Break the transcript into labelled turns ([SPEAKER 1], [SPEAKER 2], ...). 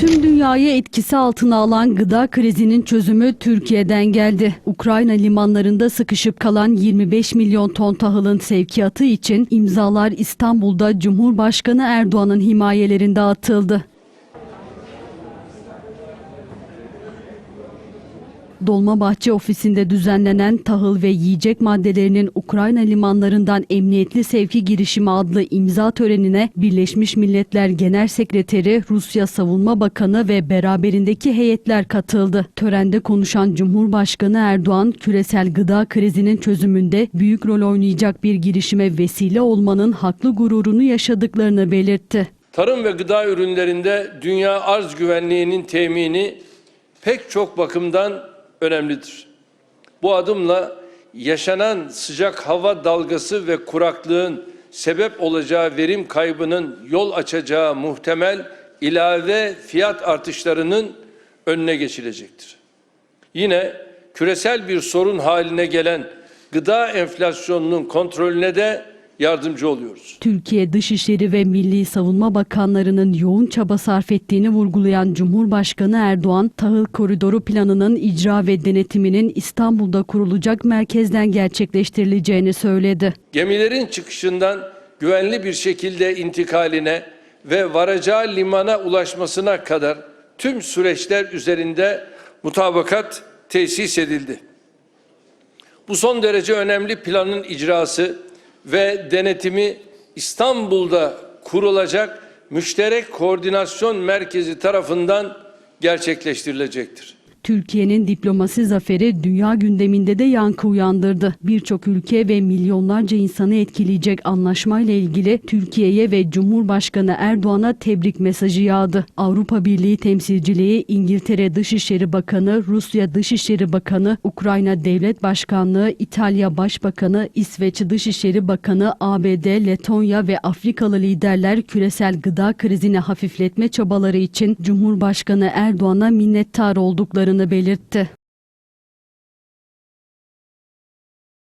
[SPEAKER 1] Tüm dünyayı etkisi altına alan gıda krizinin çözümü Türkiye'den geldi. Ukrayna limanlarında sıkışıp kalan 25 milyon ton tahılın sevkiyatı için imzalar İstanbul'da Cumhurbaşkanı Erdoğan'ın himayelerinde atıldı. Dolmabahçe ofisinde düzenlenen tahıl ve yiyecek maddelerinin Ukrayna limanlarından emniyetli sevki girişimi adlı imza törenine Birleşmiş Milletler Genel Sekreteri, Rusya Savunma Bakanı ve beraberindeki heyetler katıldı. Törende konuşan Cumhurbaşkanı Erdoğan, küresel gıda krizinin çözümünde büyük rol oynayacak bir girişime vesile olmanın haklı gururunu yaşadıklarını belirtti.
[SPEAKER 2] Tarım ve gıda ürünlerinde dünya arz güvenliğinin temini pek çok bakımdan önemlidir. Bu adımla yaşanan sıcak hava dalgası ve kuraklığın sebep olacağı verim kaybının yol açacağı muhtemel ilave fiyat artışlarının önüne geçilecektir. Yine küresel bir sorun haline gelen gıda enflasyonunun kontrolüne de yardımcı oluyoruz.
[SPEAKER 1] Türkiye Dışişleri ve Milli Savunma Bakanlarının yoğun çaba sarf ettiğini vurgulayan Cumhurbaşkanı Erdoğan, tahıl koridoru planının icra ve denetiminin İstanbul'da kurulacak merkezden gerçekleştirileceğini söyledi.
[SPEAKER 2] Gemilerin çıkışından güvenli bir şekilde intikaline ve varacağı limana ulaşmasına kadar tüm süreçler üzerinde mutabakat tesis edildi. Bu son derece önemli planın icrası ve denetimi İstanbul'da kurulacak müşterek koordinasyon merkezi tarafından gerçekleştirilecektir.
[SPEAKER 1] Türkiye'nin diplomasi zaferi dünya gündeminde de yankı uyandırdı. Birçok ülke ve milyonlarca insanı etkileyecek anlaşmayla ilgili Türkiye'ye ve Cumhurbaşkanı Erdoğan'a tebrik mesajı yağdı. Avrupa Birliği temsilciliği, İngiltere Dışişleri Bakanı, Rusya Dışişleri Bakanı, Ukrayna Devlet Başkanlığı, İtalya Başbakanı, İsveç Dışişleri Bakanı, ABD, Letonya ve Afrikalı liderler küresel gıda krizini hafifletme çabaları için Cumhurbaşkanı Erdoğan'a minnettar olduklarını belirtti.